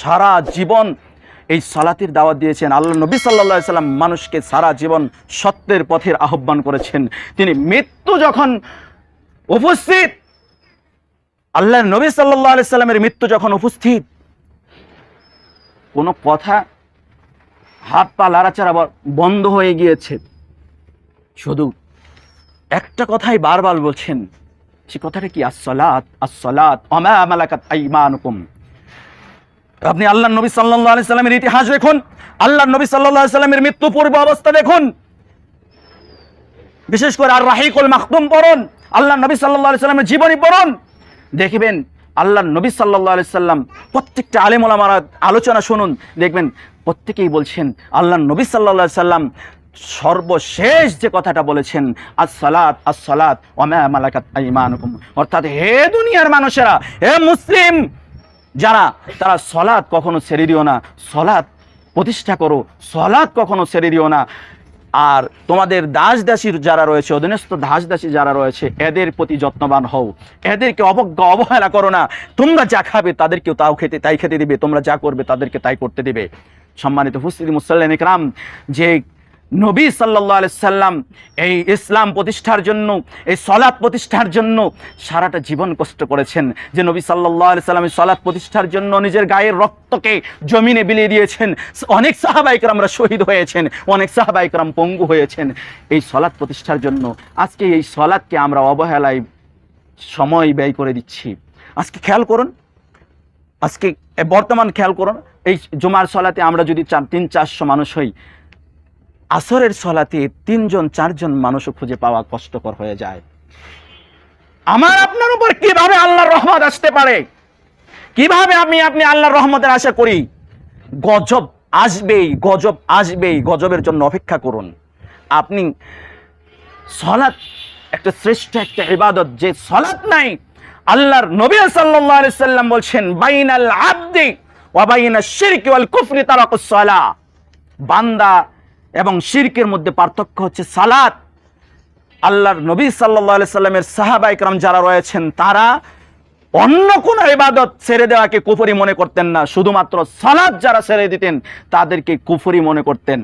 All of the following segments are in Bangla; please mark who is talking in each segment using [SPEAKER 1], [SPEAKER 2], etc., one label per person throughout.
[SPEAKER 1] সারা জীবন এই সালাতের দাওয়াত দিয়েছেন। আল্লাহ নবী সাল্লা সাল্লাম মানুষকে সারা জীবন সত্যের পথের আহ্বান করেছেন। তিনি মৃত্যু যখন উপস্থিত আল্লাহ নবী সাল্লাহ সাল্লামের মৃত্যু যখন উপস্থিত, কোনো কথা হাত পা লাড়াচাড়া বন্ধ হয়ে গিয়েছে। শুধু একটা কথাই বারবার বলছেন, সে কথাটা কি আসলাত আসলাত অমা মালাকাত আইমানুকুম? আপনি আল্লাহ নবী সাল্লাহ আলি সাল্লামের ইতিহাস দেখুন আল্লাহ নবী সাল্লাহ সাল্লামের মৃত্যু পূর্ব অবস্থা দেখুন। বিশেষ করে আর রাহিকুল মাহতুম পড়ুন আল্লাহ নবী সাল্লাহ আলি সাল্লামের জীবনী পড়ুন। দেখবেন আল্লাহ নবী সাল্লাহ আলি সাল্লাম প্রত্যেকটা আলেমুলামার আলোচনা শুনুন, দেখবেন প্রত্যেকেই বলছেন আল্লাহ নবী সাল্লাহ সাল্লাম সর্বশেষ যে কথাটা বলেছেন, আসসালাত আসসালাত অর্থাৎ হে দুনিয়ার মানুষেরা, হে মুসলিম যারা, তারা সলাৎ কখনো ছেড়ে দিও না। সলাৎ প্রতিষ্ঠা করো। সলাৎ কখনো ছেড়ে দিও না। আর তোমাদের দাস দাসীর যারা রয়েছে, অধীনস্থ দাস দাসী যারা রয়েছে, এদের প্রতি যত্নবান হও। এদেরকে অবজ্ঞা, অবহেলা করো না। তোমরা যা খাবে, তাদেরকেও তাও খেতে, তাই খেতে দিবে। তোমরা যা করবে, তাদেরকে তাই করতে দিবে। সম্মানিত হুসিদ মুসাল্লান ইকরাম যে নবী সাল্লাহ সাল্লাম এই ইসলাম প্রতিষ্ঠার জন্য, এই সলাৎ প্রতিষ্ঠার জন্য সারাটা জীবন কষ্ট করেছেন। যে নবী সাল্লাহ সাল্লাম এই সলাৎ প্রতিষ্ঠার জন্য নিজের গায়ের রক্তকে জমিনে বিলিয়ে দিয়েছেন। অনেক সাহাবাইকরামরা শহীদ হয়েছেন, অনেক সাহাবাইকরাম পঙ্গু হয়েছেন। এই সলাৎ প্রতিষ্ঠার জন্য আজকে এই সলাৎকে আমরা অবহেলায় সময় ব্যয় করে দিচ্ছি। আজকে খেয়াল করুন, আজকে বর্তমান খেয়াল করুন, এই জুমার সলাতে আমরা যদি চার, তিন, চারশো মানুষ হই আসরের সলাতে তিনজন, চারজন মানুষও খুঁজে পাওয়া কষ্টকর হয়ে যায়। আমার আপনার উপর কীভাবে আল্লাহর রহমত আসতে পারে? কীভাবে আমি আপনি আল্লাহর রহমতের আশা করি? গজব আসবেই গজব আসবেই, গজবের জন্য অপেক্ষা করুন। আপনি সলাৎ, একটা শ্রেষ্ঠ একটা ইবাদত, যে সলাৎ নাই, আল্লাহর নবী সাল্লাল্লাহু আলাইহি সাল্লাম বলছেন, বাইনাল আবদি ওয়া বাইনাশ শিরকি ওয়াল কুফরি তারাকুস সালাহ বান্দা এবং শিরকের মধ্যে পার্থক্য হচ্ছে সালাত। আল্লাহর নবী আলাইহি সাল্লামের সাহাবা ইকরাম যারা রয়েছেন, তারা অন্য কোন ইবাদত ছেড়ে দেওয়াকে কুফরি মনে করতেন না। শুধুমাত্র সালাত যারা ছেড়ে দিতেন, তাদেরকে কুফরি মনে করতেন,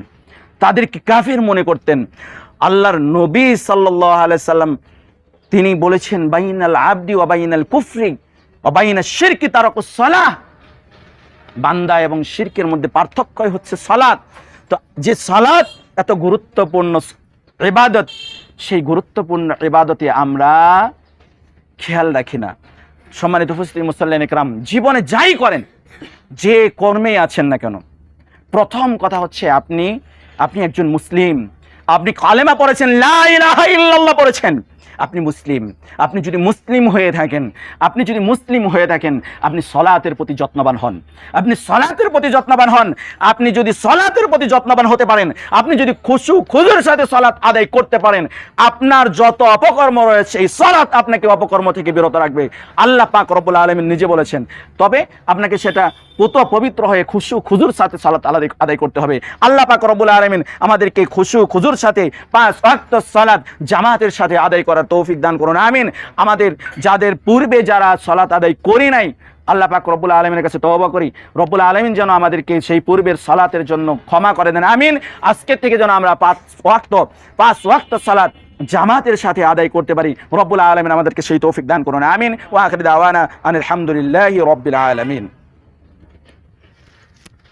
[SPEAKER 1] তাদেরকে কাফির মনে করতেন। আল্লাহর নবী আলাইহি সাল্লাম তিনি বলেছেন বাইন বাইনাল আবদি বাইনাল কুফরি ওয়া বাইনাশ শিরকি তারক সালাহ। বান্দা এবং শিরকের মধ্যে পার্থক্যই হচ্ছে সালাত। তো যে সালাত এত গুরুত্বপূর্ণ এবাদত সেই গুরুত্বপূর্ণ এবাদতে আমরা খেয়াল রাখি না। সম্মানিত উপস্থিত মুসাল্লান একরাম, জীবনে যাই করেন, যে কর্মেই আছেন না কেন। প্রথম কথা হচ্ছে আপনি আপনি একজন মুসলিম, আপনি কালেমা পড়েছেন, লা ইল্লাল্লাহ পড়েছেন। আপনি মুসলিম, আপনি যদি মুসলিম হয়ে থাকেন, আপনি যদি মুসলিম হয়ে থাকেন, আপনি সলাতের প্রতি যত্নবান হন। আপনি সলাতের প্রতি যত্নবান হন। আপনি যদি সলাতের প্রতি যত্নবান হতে পারেন, আপনি যদি খুশু খুজুর সাথে সলাৎ আদায় করতে পারেন, আপনার যত অপকর্ম রয়েছে, এই সলাৎ আপনাকে অপকর্ম থেকে বিরত রাখবে। আল্লাহ পাক রব্বুল আলমিন নিজে বলেছেন, তবে আপনাকে সেটা পুত পবিত্র হয়ে খুশু, খুজুর সাথে সালাত আলাদা আদায় করতে হবে। আল্লাহ পাক রব্বুল আলমিন আমাদেরকে খুশু, খুজুর সাথে পাঁচ ওয়াক্ত সালাত জামাতের সাথে আদায় করার তৌফিক দান করুন, আমিন। আমাদের যাদের পূর্বে যারা সালাত আদায় করি নাই, আল্লাহ পাক রব্বুল আলমিনের কাছে তওবা করি। রব্বুল আলমিন যেন আমাদেরকে সেই পূর্বের সালাতের জন্য ক্ষমা করে দেন, আমিন। আজকের থেকে যেন আমরা পাঁচ ওয়াক্ত পাঁচ ওয়াক্ত সালাত জামাতের সাথে আদায় করতে পারি, রব্বুল আলমিন আমাদেরকে সেই তৌফিক দান করুন, আমিন। ওয়াখির দাওয়ানা আনিল হামদুলিল্লাহি রব্বিল আলমিন।